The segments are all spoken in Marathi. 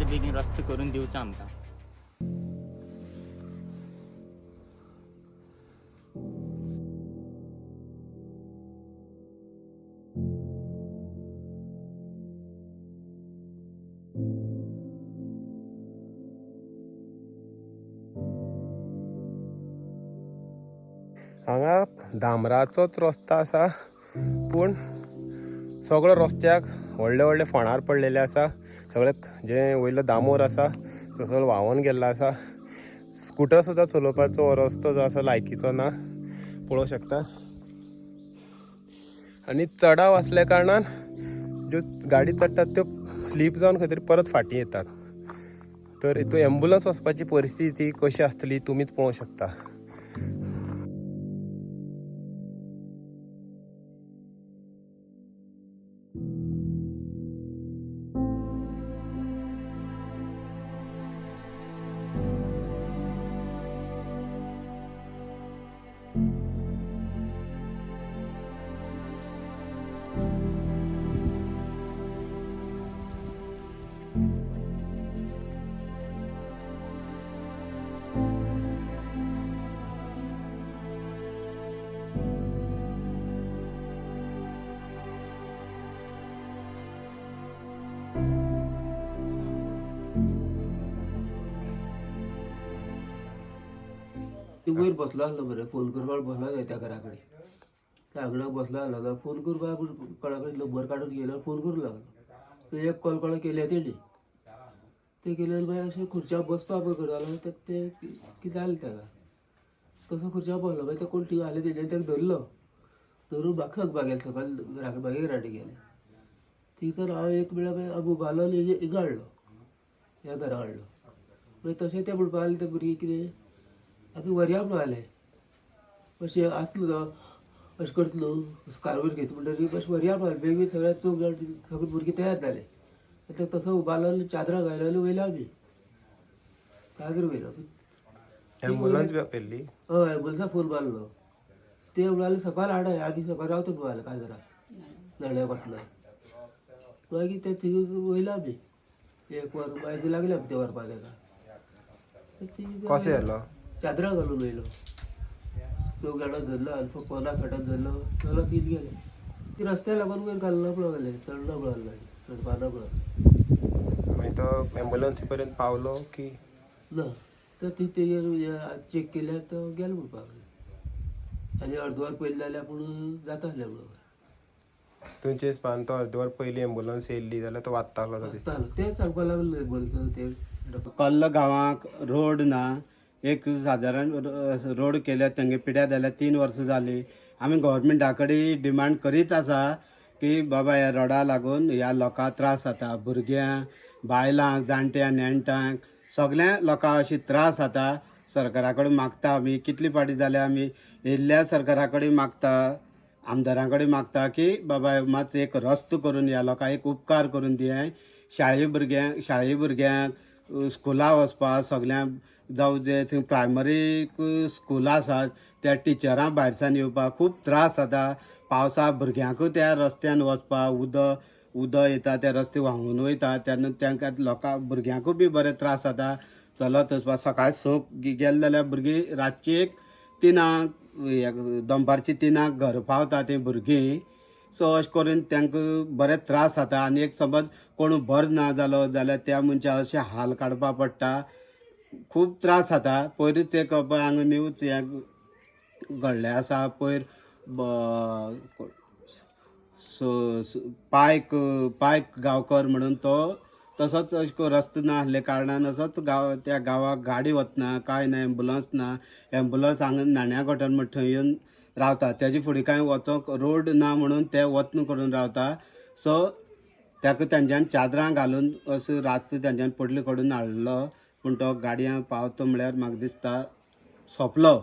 व बेगीन रस्तो करून दिवचो आमकां हांगा दामराचोच रस्तो आसा पूण सगळो रस्त्याक व्हडले व्हडले फोंडार पडलेले आसा. सगळे जे वयलो दामोर आसा तो सगळो व्हांवून गेल्लो आसा स्कुटर सुद्दां चलोवपाचो रस्तो जो आसा लायकीचो ना पळोवंक शकता. आनी चडाव आसल्या कारणान ज्यो गाडी चडटात त्यो स्लीप जावन खंय तरी परत फाटीं येतात. तर हितून एम्बुलन्स वचपाची परिस्थिती कशी आसतली तुमीच पळोवंक शकता. ती वयर बसलो आसलो बरें फोन करपाक बसलो जाय त्या घरा कडेन त्या आंगणाक बसलो आसलो जाल्यार फोन करपाक कोणा कडेन नंबर काडून गेलो फोन करूंक लागलो. तो एक कॉल कोणा केल्या तेणी ते केले मागीर अशें खुर्च्या बसपा पळय करतालो तर ते कितें जालें ताका तसो खुर्च्या बसलो मागीर ते कोण ती आले तेजें ताका धरलो. धरून म्हाका सांगपाक गेले सकाळ घरा मागीर घराडे गेले. थंयसर हांव एक म्हळ्यार मागीर बालो हिंगा हाडलो ह्या घरा हाडलो मागीर तशें ते म्हणपा लागले ते भुरगे कितें आमी वरया म्हणून आले. अशें आसलो तो अशें करतलो कारवार घेता म्हणटकीर अशें वरया म्हणून बेगीन सगळ्या चूक जाण सगळे भुरगे तयार जाले आतां तसो उबारलो चादरां घायलो आनी वयलो आमी कागर वयलो एम्बुलन्स आपयल्ली हय एम्बुलन्सा फोन मारलो. ते म्हणाले सकाळ हाडाय आमी सकाळ रावता म्हणून काजरा नळ्या फाटलो मागीर ते थंय वयलो आमी एक वर मागीर लागले आमी ते व्हरपा ताका थंय कशें येलो चादरां घालून वयलो चौक जाणां धरलो आनी पोना फाटात धरलो चलो तीन गेले. ती रस्त्या लागून वयर घालना पळय गेले चडना पळय आसलो चडपाना पळय मागीर तो एम्बुलन्सी पर्यंत पावलो की ना तर ती ते चेक केल्यार तो गेलो म्हणपाक लागले आनी अर्द वर पयली जाल्यार पूण जाता आसलें म्हणून. तुमचे हिसपान तो अर्दवर पयली एम्बुलन्स येयल्ली जाल्यार तो वाचतालो तेच सांगपा लागले बोलता ते कल्ल गांवांक रोड ना एक सादारण रो- रोड केल्या तेंगे पिड्या जाल्यार तीन वर्सां जाली आमी गव्हर्मेंटा कडेन डिमांड करीत आसा की बाबा ह्या रोडा लागून ह्या लोकांक त्रास जाता भुरग्यांक बायलांक जाणट्यांक नेणट्यांक सगळ्या लोकांक अशी त्रास जाता सरकारा कडेन मागता आमी कितली पाटी जाल्या आमी येयल्ल्या सरकारा कडेन मागता आमदारां कडेन मागता की बाबा मातसो एक रस्तो करून ह्या लोकांक एक उपकार करून दिये शाळे भुरग्यांक शाळे भुरग्यांक स्कुला वचपा सगल्यांक जावं जे थंय प्रायमरी स्कुलां आसात त्या टिचरां भायरसान येवपाक खूब त्रास जाता. पावसा भुरग्यांकूय त्या रस्त्यान वचपाक उदक उदक येता ते रस्ते व्हांवून वयता तेन्ना तांकां लोकांक भुरग्यांकूय बी बरे त्रास जाता. चलत वचपाक सकाळीं संक गेले जाल्यार भुरगीं रातची एक तिनांक दनपारची तिनांक घर पावता तीं भुरगीं. सो अशें करून तांकां बरे त्रास जाता. आनी एक समज कोण बरो ना जालो जाल्यार त्या मनशाक अशे हाल काडपा पडटा. खूब त्रास जाता पयरूच एक हांगा न्यूज हे घडले आसा पयर पायक पायक गांवकर म्हणून तो तसोच अशें करून रस्तो ना आसले कारणान असोच गांव त्या गांवाक गाडी वतना कांय ना एम्बुलन्स ना एम्बुलन्स हांगा नाण्या गोठान म्हण थंय येवन रावता तेजे फुडें कांय वचोंक रोड ना म्हणून ते वतन करून रावता सो ताका तेंच्यान चादरां घालून असो रातचो तेंच्यान पडली कडून हाडलो पूण तो गाडयां पावता म्हळ्यार म्हाका दिसता सोंपलो.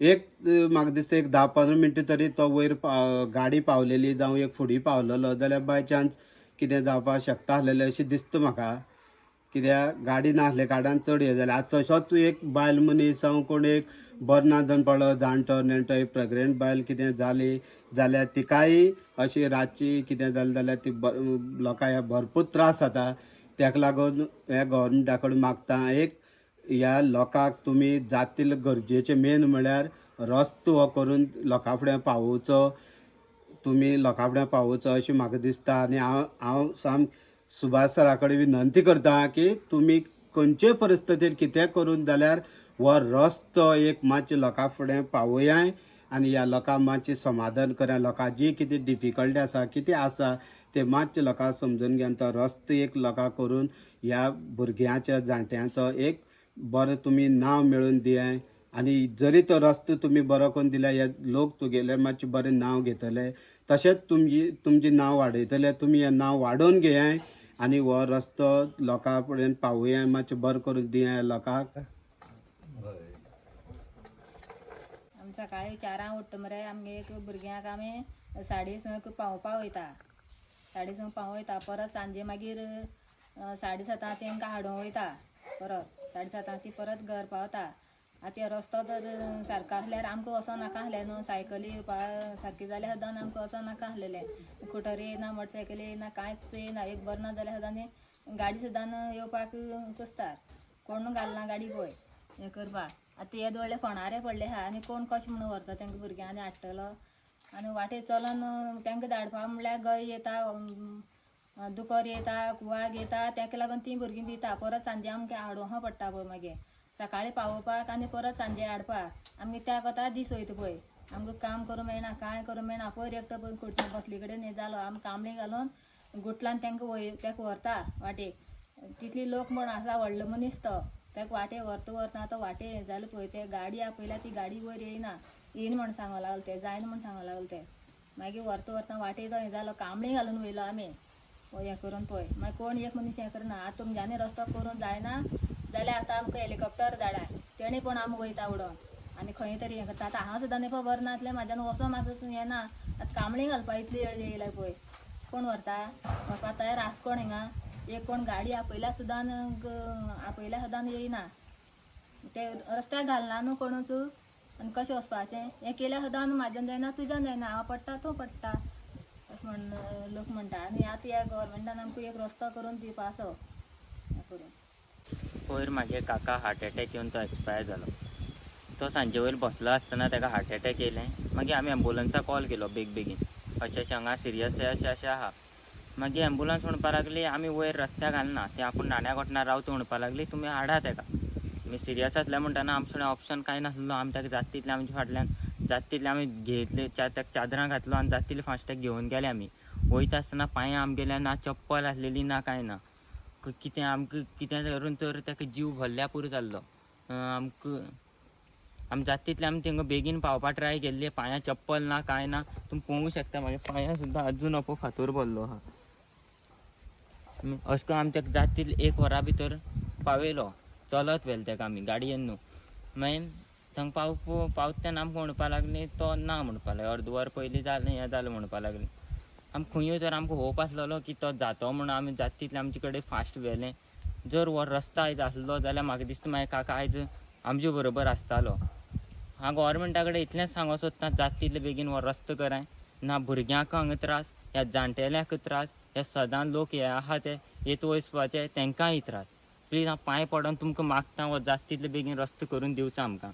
एक म्हाका दिसता एक धा पंदरा मिनटां तरी तो वयर पाव गाडी पावलेली जावं एक फुडें पावलेलो जाल्यार बाय चान्स कितें जावपाक शकता आसलेलें अशें दिसता म्हाका. कित्याक गाडी नासले कारणान चड हें जालें. आतां तसोच एक बायल मनीस जावं कोण एक बरो ना जावन पडलो जाणटो नेणटो एक प्रेग्नेंट बायल कितें जाली जाल्यार तिकाय अशी रातची कितें जालें जाल्यार ती लोकां लोकांक ह्या भरपूर त्रास जाता. ताका लागून हे गव्हर्मेंटा कडेन मागता एक ह्या लोकांक तुमी जातील गरजेचे मेन म्हळ्यार रस्तो हो करून लोकां फुडें पावोवचो तुमी लोकां फुडें पावोवचो अशें म्हाका दिसता. आनी हांव हांव साम सुभाष सरा कडेन विनंती करता की तुमी खंयचे परिस्थितीर कितें करून जाल्यार हो रस्तो एक मातशें लोकां फुडें पावयाय. आनी ह्या लोकांक मातशें समाधान करा लोकां जी कितें डिफिकल्टी आसा कितें आसा ते मातशें लोकांक समजून घेवन तो रस्तो एक लोकां करून ह्या भुरग्यांच्या जाणट्यांचो एक बरो तुमी नांव मेळोवन दियाय. आनी जरी तो रस्तो तुमी बरो करून दिल्या हे लोक तुगेले मातशें बरें नांव घेतले. तशेंच तुमची तुमचें नांव वाडयतले तुमी हें नांव वाडोवन घेयाय. आनी हो रस्तो लोकां कडेन पावुया मातशें बरें करून दिया लोकांक आमी सकाळीं चारांक उठ्ठा मरे आमगे एक भुरग्यांक आमी साडे संक पावोवपा वयता. साडे संक पावो वयता परत सांजे मागीर साडे सातांक तेंकां हाडूंक वयता परत साडे सातांक ती परत घर पावता. आतां रस्तो तर सारको आसल्यार आमकां वचों नाका आसलें न्हू सायकली येवपा सारकी जाल्यार सदां आमकां वचों नाका आसलेलें. स्कुटरी येना मोटरसायकली येना कांयच येना एक बरो ना जाल्यार सदां गाडी सुद्दां येवपाक कसतात कोण घालना गाडी पळय? हें करपाक आतां हे व्हडले फोणारे पडले आहा आनी कोण कशें म्हणून व्हरता तेंकां भुरग्यांनी हाडटलो आनी वाटे चलोन तेंकां धाडपा म्हणल्यार गय येता दुकर येता वाग येता. तेका लागून तीं भुरगीं भिता परत सांजे आमकां हाडूंक पडटा पळय मागीर सकाळीं पावोवपाक आनी परत सांजे हाडपाक आमी त्या कोता दीस वयता पळय आमकां काम करूंक मेळना कांय करूंक मेळना. पयर एकटो पळय खुर्ची बसली कडेन हें जालो आमी कांबळी घालून गुटलान तेंकां वय तेका व्हरता वाटेक तितली लोक म्हण आसा व्हडलो मनीस तो तेका वाटे व्हरत व्हरता आतां वाटे हें जालें पळय ते गाडी आपयल्या ती गाडी वयर येयना येयना म्हण सांगो लागलें ते जायना म्हण सांगो लागलें ते मागीर व्हरता व्हरता वाटे तो हें जालो कांबळी घालून वयलो आमी हें करून पळय मागीर कोण एक मनीस हें करना आतां तुमच्यांनी रस्तो करून जायना जाल्यार आतां आमकां हेलिकॉप्टर धाडाय तेणी पण आमकां वयता उडोवन आनी खंय तरी हें करता. आतां हांव सुद्दां न्ही पळय बरें नासलें म्हाज्यान वसो म्हाका हें ना आतां कांबळी घालपा इतली येळ येयला पळय कोण व्हरता म्हाका तयार आस कोण हिंगा एक कोण गाडी आपयल्या सुद्दां आपयल्या सुद्दां येयना ते रस्त्याक घालना न्हू कोणूच? आनी कशें वचपाचें हें केल्या सुद्दां म्हाज्यान जायना तुज्यान जायना हांव पडटा तूं पडटा अशें म्हण लोक म्हणटा आनी आतां ह्या गोवोरमेंटान आमकां एक रस्तो करून दिवपाचो करून. पयर म्हागे काका हार्ट एटॅक येवन तो एक्सपायर जालो तो सांजे वयर बसलो आसतना ताका हार्ट एटॅक येयलें. मागीर आमी एम्बुलंसा कॉल केलो बेग बेगीन अशें अशें हांगा सिरियस अशें अशें आहा मागीर एम्बुलंस म्हणपा लागली आमी वयर रस्त्याक घालना ते आपूण नाण्या घोटणार रावता म्हणपा लागली. तुमी हाडा तेका आमी सिरियस आसल्या म्हणटाना आमचे कडेन ऑप्शन कांय नासलो. आमी ताका जात तितलें आमच्या फाटल्यान जाता तितलें आमी घेतले च्या ताका चादरां घातलो आनी जात तितलें फास्ट घेवन गेले आमी वयता आसतना पांयां आमगेल्या ना चप्पल आसलेली ना कांय ना. कितें आमकां कितें करून तर ताका जीव भरल्या पुरो जाल्लो आमकां आमी जाता तितलें आमी थिंगा बेगीन पावपा ट्राय केल्ली पांयां चप्पल ना कांय ना. तुमी पळोवंक शकता म्हाज्या पांयां सुद्दां अजून अपो फातोर भरलो आहा अशें करून आमी ताका जाता तितलें एक वरा भितर पावयलो चलत व्हेलो ताका आमी गाडयेन. न्हू मागीर थंग पाव पावता तेन्ना आमकां म्हणपा लागली तो ना म्हणपा लागलो. अर्द वर पयलीं जालें हें जालें म्हणपा लागलें. आमी खंयूय तर आमकां होप आसलेलो की तो जातो म्हणून आमी जाता तितलें आमचे कडेन फास्ट व्हेलें जर हो रस्तो आयज आसलो जाल्यार म्हाका दिसता मागीर काका आयज आमचे बरोबर आसतालो. हांव गोवोरमेंटा कडेन इतलेंच सांगो सोदता जाता तितले बेगीन हो रस्तो कराय. ना भुरग्यांक हांगा त्रास ह्या जाण्टेल्यांक त्रास हे सदां लोक हे आहा ते येत वचपाचे तांकांय त्रास. प्लीज हांव पांय पडोन तुमकां मागता हो जाता तितले बेगीन रस्तो करून दिवचो आमकां.